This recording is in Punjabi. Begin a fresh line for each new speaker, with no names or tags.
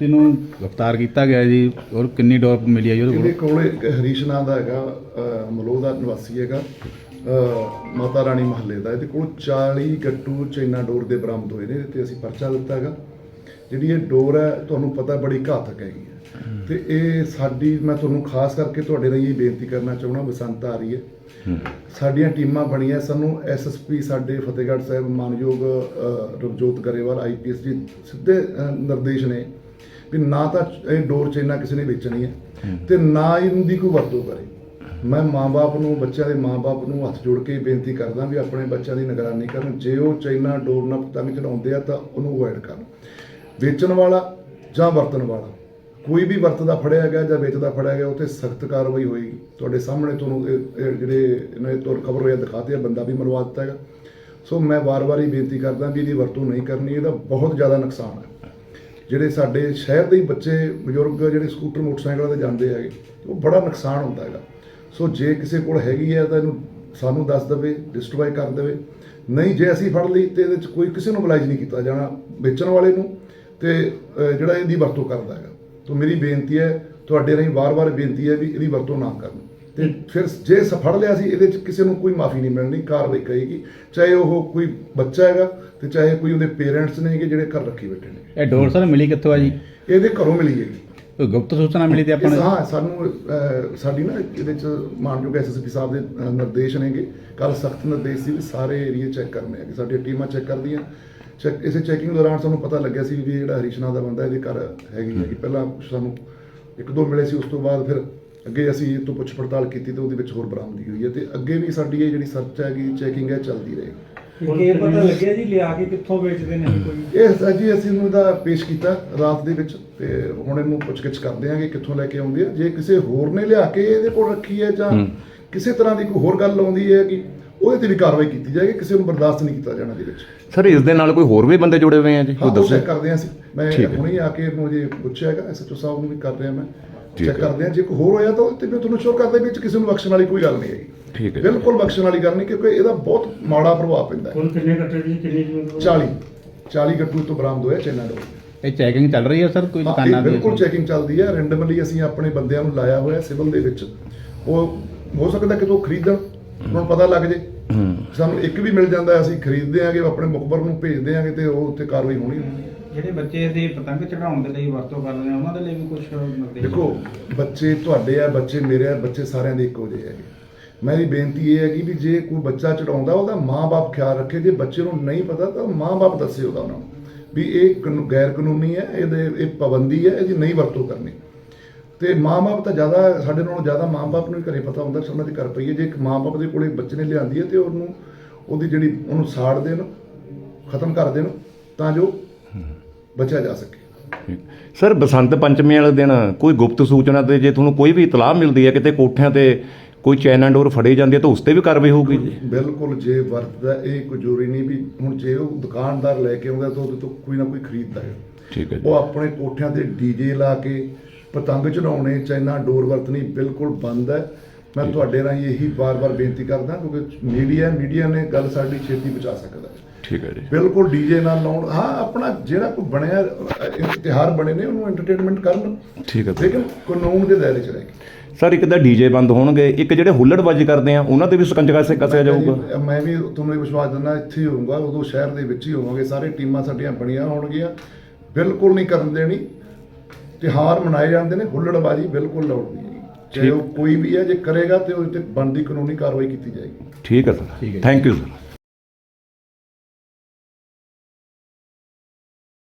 ਗ੍ਰਿਫਤਾਰ ਕੀਤਾ ਗਿਆ ਜੀ ਔਰ ਕਿੰਨੀ ਡੋਰ ਮਿਲੀ ਹੈ ਜੀ ਉਹਦੇ
ਇਹਦੇ
ਕੋਲ
ਕੋਲ ਇੱਕ ਹਰੀਸ਼ ਨਾਂ ਦਾ ਹੈਗਾ ਅਹ, ਮਲੋਹ ਦਾ ਨਿਵਾਸੀ ਹੈਗਾ ਅਹ, ਮਾਤਾ ਰਾਣੀ ਮਹੱਲੇ ਦਾ। ਇਹਦੇ ਕੋਲ 40 ਗੱਟੂ ਚੈਨਾ ਡੋਰ ਦੇ ਬਰਾਮਦ ਹੋਏ ਨੇ ਇਹਦੇ ਤੇ ਅਸੀਂ ਪਰਚਾ ਦਿੱਤਾ ਹੈਗਾ। ਜਿਹੜੀ ਇਹ ਡੋਰ ਹੈ ਤੁਹਾਨੂੰ ਪਤਾ ਬੜੀ ਘਾਤਕ ਹੈਗੀ ਹੈ। ਤੇ ਇਹ ਸਾਡੀ ਮੈਂ ਤੁਹਾਨੂੰ ਖਾਸ ਕਰਕੇ ਤੁਹਾਡੇ ਲਈ ਇਹ ਬੇਨਤੀ ਕਰਨਾ ਚਾਹੁੰਦਾ ਬਸੰਤ ਆ ਰਹੀ ਹੈ। ਸਾਡੀਆਂ ਟੀਮਾਂ ਬਣੀਆਂ ਸਾਨੂੰ ਐਸਐਸਪੀ ਸਾਡੇ ਫਤਿਹਗੜ੍ਹ ਸਾਹਿਬ ਮਾਨਯੋਗ ਰਵਜੋਤ ਗਰੇਵਾਲ ਆਈਪੀਐਸ ਜੀ ਸਿੱਧੇ ਅਹ, ਨਿਰਦੇਸ਼ ਨੇ ਵੀ ਨਾ ਤਾਂ ਇਹ ਡੋਰ ਚੈਨਾ ਕਿਸੇ ਨੇ ਵੇਚਣੀ ਹੈ ਤੇ ਨਾ ਇਹਦੀ ਕੋਈ ਵਰਤੋਂ ਕਰੇ। ਮੈਂ ਮਾਂ-ਬਾਪ ਨੂੰ, ਬੱਚਿਆਂ ਦੇ ਮਾਂ-ਬਾਪ ਨੂੰ ਹੱਥ ਜੋੜ ਕੇ ਬੇਨਤੀ ਕਰਦਾ ਵੀ ਆਪਣੇ ਬੱਚਿਆਂ ਦੀ ਨਿਗਰਾਨੀ ਕਰਨ। ਜੇ ਉਹ ਚੈਨਾ, ਡੋਰ ਨਾਲ ਪਤੰਗ ਚੜਾਉਂਦੇ ਆ ਤਾਂ ਉਹਨੂੰ ਅਵੋਇਡ ਕਰਨ। ਵੇਚਣ ਵਾਲਾ ਜਾਂ ਵਰਤਣ ਵਾਲਾ, ਕੋਈ ਵੀ ਵਰਤਦਾ ਫੜਿਆ ਗਿਆ ਜਾਂ ਵੇਚਦਾ ਫੜਿਆ ਗਿਆ ਉੱਤੇ ਸਖਤ ਕਾਰਵਾਈ ਹੋਏਗੀ। ਤੁਹਾਡੇ ਸਾਹਮਣੇ ਤੁਹਾਨੂੰ ਜਿਹੜੇ ਇਹਨਾਂ ਦੇ ਤੁਰ ਖਬਰ ਹੋਇਆ ਦਿਖਾਤੇ ਆ, ਬੰਦਾ ਵੀ ਮਰਵਾ ਦਿੱਤਾ ਹੈਗਾ। ਸੋ ਮੈਂ ਵਾਰ-ਵਾਰ ਹੀ ਬੇਨਤੀ ਕਰਦਾ ਵੀ ਇਹਦੀ ਵਰਤੋਂ ਨਹੀਂ ਕਰਨੀ, ਇਹਦਾ ਬਹੁਤ ਜ਼ਿਆਦਾ ਨੁਕਸਾਨ ਹੈ। ਜਿਹੜੇ ਸਾਡੇ ਸ਼ਹਿਰ ਦੇ ਹੀ ਬੱਚੇ, ਬਜ਼ੁਰਗ ਜਿਹੜੇ ਸਕੂਟਰ, ਮੋਟਰਸਾਈਕਲਾਂ ਤੇ ਜਾਂਦੇ ਹੈਗੇ, ਉਹ ਬੜਾ ਨੁਕਸਾਨ ਹੁੰਦਾ ਹੈਗਾ। ਸੋ ਜੇ ਕਿਸੇ ਕੋਲ ਹੈਗੀ ਹੈ ਤਾਂ ਇਹਨੂੰ ਸਾਨੂੰ ਦੱਸ ਦੇਵੇ ਡਿਸਟਰੋਏ ਕਰ ਦੇਵੇ। ਨਹੀਂ, ਜੇ ਅਸੀਂ ਫੜ ਲਈ ਤੇ ਇਹਦੇ ਚ ਕੋਈ ਕਿਸੇ ਨੂੰ ਬਲਾਈਜ ਨਹੀਂ ਕੀਤਾ ਜਾਣਾ ਵੇਚਣ ਵਾਲੇ ਨੂੰ ਤੇ ਜਿਹੜਾ ਇਹਦੀ ਵਰਤੋਂ ਕਰਦਾ ਹੈਗਾ। ਤਾਂ ਮੇਰੀ ਬੇਨਤੀ ਹੈ, ਤੁਹਾਡੇ ਰਾਹੀਂ ਵਾਰ-ਵਾਰ ਬੇਨਤੀ ਹੈ ਵੀ ਇਹਦੀ ਵਰਤੋਂ ਨਾ ਕਰਨ। ਤੇ ਫਿਰ ਜੇ ਸ ਫੜ ਲਿਆ ਸੀ ਇਹਦੇ ਚ ਕਿਸੇ ਨੂੰ ਕੋਈ ਮਾਫੀ ਨਹੀਂ ਮਿਲਣੀ ਕਾਰਵਾਈ ਕਰੇਗੀ। ਚਾਹੇ ਉਹ ਕੋਈ ਬੱਚਾ ਹੈਗਾ ਤੇ ਚਾਹੇ ਕੋਈ ਉਹਦੇ ਪੇਰੈਂਟਸ ਨੇ ਕਿ ਜਿਹੜੇ ਘਰ ਰੱਖੀ ਬੈਠੇ ਨੇ।
ਇਹ ਡੋਰ ਸਰ ਮਿਲੀ ਕਿੱਥੋਂ ਆ ਜੀ?
ਇਹਦੇ ਘਰੋਂ ਮਿਲੀ ਹੈਗੀ
ਕੋਈ ਗੁਪਤ ਸੂਚਨਾ ਮਿਲੀ ਤੇ ਆਪਾਂ ਨੂੰ?
ਹਾਂ ਸਾਨੂੰ ਸਾਡੀ ਨਾ ਇਹਦੇ ਚ ਮਾਨਯੋਗ ਐਸਐਸਪੀ ਸਾਹਿਬ ਦੇ ਨਿਰਦੇਸ਼ ਨੇਗੇ ਕੱਲ ਸਖਤ ਨਿਰਦੇਸ਼ ਸੀ ਵੀ ਸਾਰੇ ਏਰੀਆ ਚੈੱਕ ਕਰਨੇ ਹੈਗੇ। ਸਾਡੀਆਂ ਟੀਮਾਂ ਚੈੱਕ ਕਰਦੀਆਂ। ਚੈੱਕ ਇਸੇ ਚੈਕਿੰਗ ਦੌਰਾਨ ਸਾਨੂੰ ਪਤਾ ਲੱਗਿਆ ਸੀ ਵੀ ਜਿਹੜਾ ਹਰੀਸ਼ਨਾ ਦਾ ਬੰਦਾ ਇਹਦੇ ਘਰ ਹੈਗੀ ਹੈਗੀ। ਪਹਿਲਾਂ ਸਾਨੂੰ ਇੱਕ ਦੋ ਮਿਲੇ ਸੀ ਉਸ ਤੋਂ ਬਾਅਦ ਫਿਰ ਅੱਗੇ ਅਸੀਂ ਇਹ ਤੋਂ ਪੁੱਛ ਪੜਤਾਲ ਕੀਤੀ ਤੇ ਉਹਦੇ ਵਿੱਚ ਹੋਰ ਬਰਾਮਦਗੀ ਹੋਈ ਹੈ ਤੇ ਅੱਗੇ ਵੀ ਸਾਡੀ ਇਹ ਜਿਹੜੀ ਸਰਚ ਹੈਗੀ ਚੈਕਿੰਗ ਹੈ ਚੱਲਦੀ ਰਹੇਗੀ।
ਇਹ ਪਤਾ ਲੱਗਿਆ ਜੀ ਲਿਆ ਕੇ ਕਿੱਥੋਂ ਵੇਚਦੇ ਨੇ ਕੋਈ?
ਇਹ ਸਾਜੀ ਅਸੀਂ ਇਹਨੂੰ ਦਾ ਪੇਸ਼ ਕੀਤਾ ਰਾਤ ਦੇ ਵਿੱਚ ਤੇ ਹੁਣ ਇਹਨੂੰ ਪੁੱਛਗਿੱਛ ਕਰਦੇ ਹਾਂ ਕਿ ਕਿੱਥੋਂ ਲੈ ਕੇ ਆਉਂਦੀ ਹੈ ਜੇ ਕਿਸੇ ਹੋਰ ਨੇ ਲਿਆ ਕੇ ਇਹਦੇ ਕੋਲ ਰੱਖੀ ਹੈ ਜਾਂ ਕਿਸੇ ਤਰ੍ਹਾਂ ਦੀ ਕੋਈ ਹੋਰ ਗੱਲ ਆਉਂਦੀ ਹੈ ਕਿ ਉਹਦੇ ਤੇ ਵੀ ਕਾਰਵਾਈ ਕੀਤੀ ਜਾਏਗੀ ਕਿਸੇ ਨੂੰ ਬਰਦਾਸ਼ਤ ਨਹੀਂ ਕੀਤਾ ਜਾਣਾ ਦੇ ਵਿੱਚ।
ਸਰ ਇਸ ਦੇ ਨਾਲ ਕੋਈ ਹੋਰ ਵੀ ਬੰਦੇ ਜੁੜੇ ਹੋਏ ਆ ਜੀ? ਕੋਈ
ਉਹ
ਦੱਸੋ?
ਚੈੱਕ ਕਰਦੇ ਹਾਂ ਅਸੀਂ। ਮੈਂ। ਹੁਣੇ ਆ ਕੇ ਇਹਨੂੰ ਜੇ ਪੁੱਛਿਆ ਹੈਗਾ ਐਸਐਚਓ ਸਾਹਿਬ ਨੂੰ ਵੀ ਕਰ ਰਿਹਾ ਮੈਂ। ਚੈੱਕ
ਹੈ।
ਕਰਦੇ ਹਾਂ ਜੇ ਕੋਈ ਹੋਰ ਹੋਇਆ ਤਾਂ ਤੇ ਮੈਂ ਤੁਹਾਨੂੰ ਸ਼ੋਰ ਕਰਦਾ ਵੀ ਇਹ 'ਚ ਕਿਸੇ ਨੂੰ ਬਖਸ਼ਣ ਵਾਲੀ ਕੋਈ ਗੱਲ ਨਹੀਂ ਹੈਗੀ।
ਠੀਕ ਹੈ।
ਬਿਲਕੁਲ ਬਖਸ਼ਣ ਵਾਲੀ ਗੱਲ ਨਹੀਂ ਕਿਉਂਕਿ ਇਹਦਾ ਬਹੁਤ ਮਾੜਾ ਪ੍ਰਭਾਵ ਪੈਂਦਾ ਹੈ।
ਹੁਣ ਕਿੰਨੇ ਕੱਟੇ ਜੀ ਕਿੰਨੀ ਜ਼ਮੀਨ
40 40 ਗੱਟੂ ਤੋਂ ਬਰਾਮਦ ਹੋਇਆ ਚੈਨਾ ਡੋਰ
ਇਹ ਚੈਕਿੰਗ ਚੱਲ ਰਹੀ ਹੈ ਸਰ ਕੋਈ
ਹਾਂ,
ਦੁਕਾਨਾਂ
ਇਹ
ਦੀ?
ਬਿਲਕੁਲ ਚੈਕਿੰਗ ਚੱਲਦੀ ਹੈ। ਰੈਂਡਮਲੀ ਅਸੀਂ ਆਪਣੇ ਬੰਦਿਆਂ ਨੂੰ ਲਾਇਆ ਹੋਇਆ ਸਿਵਲ ਦੇ ਵਿੱਚ। ਉਹ ਹੋ ਸਕਦਾ ਕਿ ਉਹ ਖਰੀਦਣ ਉਹਨਾਂ ਨੂੰ ਪਤਾ ਲੱਗ ਜੇ। ਸਾਨੂੰ ਇੱਕ ਵੀ ਮਿਲ ਜਾਂਦਾ ਅਸੀਂ ਖਰੀਦਦੇ ਆਂਗੇ ਆਪਣੇ ਮੁਖਬਰ ਨੂੰ ਭੇਜਦੇ ਆਂਗੇ ਤੇ ਉਹ ਉੱਤੇ ਕਾਰਵਾਈ ਹੋਣੀ ਹੋਣੀ ਹੈ।
ਜਿਹੜੇ ਬੱਚੇ ਦੀ ਪਤੰਗ ਚੜਾਉਣ ਦੇ ਲਈ ਵਰਤੋਂ ਕਰਦੇ ਨੇ ਉਹਨਾਂ ਦੇ ਲਈ ਵੀ ਕੁਝ ਨਿਰਦੇਸ਼
ਦੇਖੋ, ਬੱਚੇ ਤੁਹਾਡੇ ਆ, ਬੱਚੇ ਮੇਰੇ ਆ, ਬੱਚੇ ਸਾਰਿਆਂ ਦੇ ਇੱਕੋ ਜਿਹੇ ਹੈਗੇ। ਮੇਰੀ ਬੇਨਤੀ ਇਹ ਹੈਗੀ ਵੀ ਜੇ ਕੋਈ ਬੱਚਾ ਚੜਾਉਂਦਾ ਉਹਦਾ ਮਾਂ-ਬਾਪ ਖਿਆਲ ਰੱਖੇ, ਜੇ ਬੱਚੇ ਨੂੰ ਨਹੀਂ ਪਤਾ, ਤਾਂ ਮਾਂ-ਬਾਪ ਦੱਸੇ ਉਹਦਾ ਉਹਨਾਂ ਨੂੰ ਵੀ ਇਹ ਕਾਨੂ- ਗੈਰ ਕਾਨੂੰਨੀ ਹੈ, ਇਹਦੇ, ਇਹ ਪਾਬੰਦੀ ਹੈ, ਇਹਦੀ ਨਹੀਂ ਵਰਤੋਂ ਕਰਨੀ। ਤੇ ਮਾਂ-ਬਾਪ ਤਾਂ ਜ਼ਿਆਦਾ, ਸਾਡੇ ਨਾਲੋਂ ਜ਼ਿਆਦਾ ਮਾਂ-ਬਾਪ ਨੂੰ ਹੀ ਘਰੇ ਪਤਾ ਹੁੰਦਾ ਕਿ ਉਹਨਾਂ ਦੇ ਘਰ ਪਈ ਹੈ ਜੇ ਇੱਕ ਮਾਂ-ਬਾਪ ਦੇ ਕੋਲੇ ਬੱਚੇ ਨੇ ਲਿਆਂਦੀ ਹੈ ਤੇ ਉਹਨੂੰ, ਉਹਦੀ ਜਿਹੜੀ, ਉਹਨੂੰ ਸਾੜ ਦੇਣ, ਖਤਮ ਕਰ ਦੇਣ, ਤਾਂ ਜੋ ਬਚਿਆ ਜਾ ਸਕੇ।
ਸਰ ਬਸੰਤ ਪੰਚਮੀ ਵਾਲੇ ਦਿਨ ਕੋਈ ਗੁਪਤ ਸੂਚਨਾ ਤੇ ਜੇ ਤੁਹਾਨੂੰ ਕੋਈ ਵੀ ਇਤਲਾਹ ਮਿਲਦੀ ਹੈ ਕਿਤੇ ਕੋਠਿਆਂ ਤੇ ਕੋਈ ਚੈਨ ਡੋਰ ਫੜੀ ਜਾਂਦੀ ਹੈ ਤਾਂ ਉਸ ਤੇ ਵੀ ਕਾਰਵਾਈ ਹੋਊਗੀ ਜੀ?
ਬਿਲਕੁਲ ਜੇ ਵਰਤਦਾ ਇਹ ਕੋਈ ਜ਼ਰੂਰੀ ਨਹੀਂ ਵੀ ਹੁਣ ਜੇ ਉਹ ਦੁਕਾਨਦਾਰ ਲੈ ਕੇ ਆਉਂਦਾ ਤਾਂ ਉਹਦੇ ਤੋਂ ਕੋਈ ਨਾ ਕੋਈ ਖਰੀਦਦਾ ਹੈ।
ਠੀਕ ਹੈ ਜੀ।
ਉਹ ਆਪਣੇ ਕੋਠਿਆਂ ਤੇ ਡੀਜੇ ਲਾ ਕੇ ਪਤੰਗ ਚੜਾਉਣੇ ਚਾਈਨਾ ਡੋਰ ਵਰਤਣੀ ਬਿਲਕੁਲ ਬੰਦ ਹੈ। ਮੈਂ ਤੁਹਾਡੇ ਰਾਹੀਂ ਇਹੀ ਵਾਰ-ਵਾਰ ਬੇਨਤੀ ਕਰਦਾ ਕਿਉਂਕਿ ਮੀਡੀਆ ਮੀਡੀਆ ਨੇ ਗੱਲ ਸਾਡੀ ਛੇਤੀ ਪਹੁੰਚਾ ਸਕਦਾ ਹੈ।
ਠੀਕ ਹੈ ਜੀ।
ਬਿਲਕੁਲ ਡੀਜੇ ਨਾਲ ਲਾਉਣ ਹਾਂ ਆਪਣਾ ਜਿਹੜਾ ਕੋਈ ਬਣਿਆ ਅਹ, ਤਿਉਹਾਰ ਬਣੇ ਨੇ ਉਹਨੂੰ ਐਂਟਰਟੇਨਮੈਂਟ ਕਰਨ
ਠੀਕ ਹੈ।
ਲੇਕਿਨ ਕਾਨੂੰਨ ਦੇ ਦਾਇਰੇ 'ਚ ਰਹਿ ਕੇ।
ਸਰ ਇੱਕ ਤਾਂ ਡੀਜੇ ਬੰਦ ਹੋਣਗੇ ਇੱਕ ਜਿਹੜੇ ਹੁੱਲੜਬਾਜ਼ੀ ਕਰਦੇ ਆ ਉਹਨਾਂ ਤੇ ਵੀ ਸਕੰਜਾ ਸੇ ਕੱਸਿਆ ਜਾਊਗਾ।
ਮੈਂ ਵੀ ਤੁਹਾਨੂੰ ਇਹ ਵਿਸ਼ਵਾਸ ਦਿੰਦਾ ਇੱਥੇ ਹੀ ਹੋਊਗਾ ਉਦੋਂ ਸ਼ਹਿਰ ਦੇ ਵਿੱਚ ਹੀ ਹੋਵਾਂਗੇ ਸਾਰੇ ਟੀਮਾਂ ਸਾਡੀਆਂ ਬਣੀਆਂ ਹੋਣਗੀਆਂ। ਬਿਲਕੁਲ ਨਹੀਂ ਕਰਨ ਦੇਣੀ। ਤਿਉਹਾਰ ਮਨਾਏ ਜਾਂਦੇ ਨੇ ਹੁੱਲੜਬਾਜੀ ਬਿਲਕੁਲ ਹੈਗੀ। ਚਾਹੇ ਉਹ ਕੋਈ ਵੀ ਹੈ ਜੇ ਕਰੇਗਾ ਤੇ ਉਹਦੇ ਤੇ ਬਣਦੀ ਕਾਨੂੰਨੀ ਕਾਰਵਾਈ ਕੀਤੀ ਜਾਏਗੀ।
ਠੀਕ ਹੈ
ਠੀਕ ਹੈ
ਸਰ
ਜੀ।
Thank you sir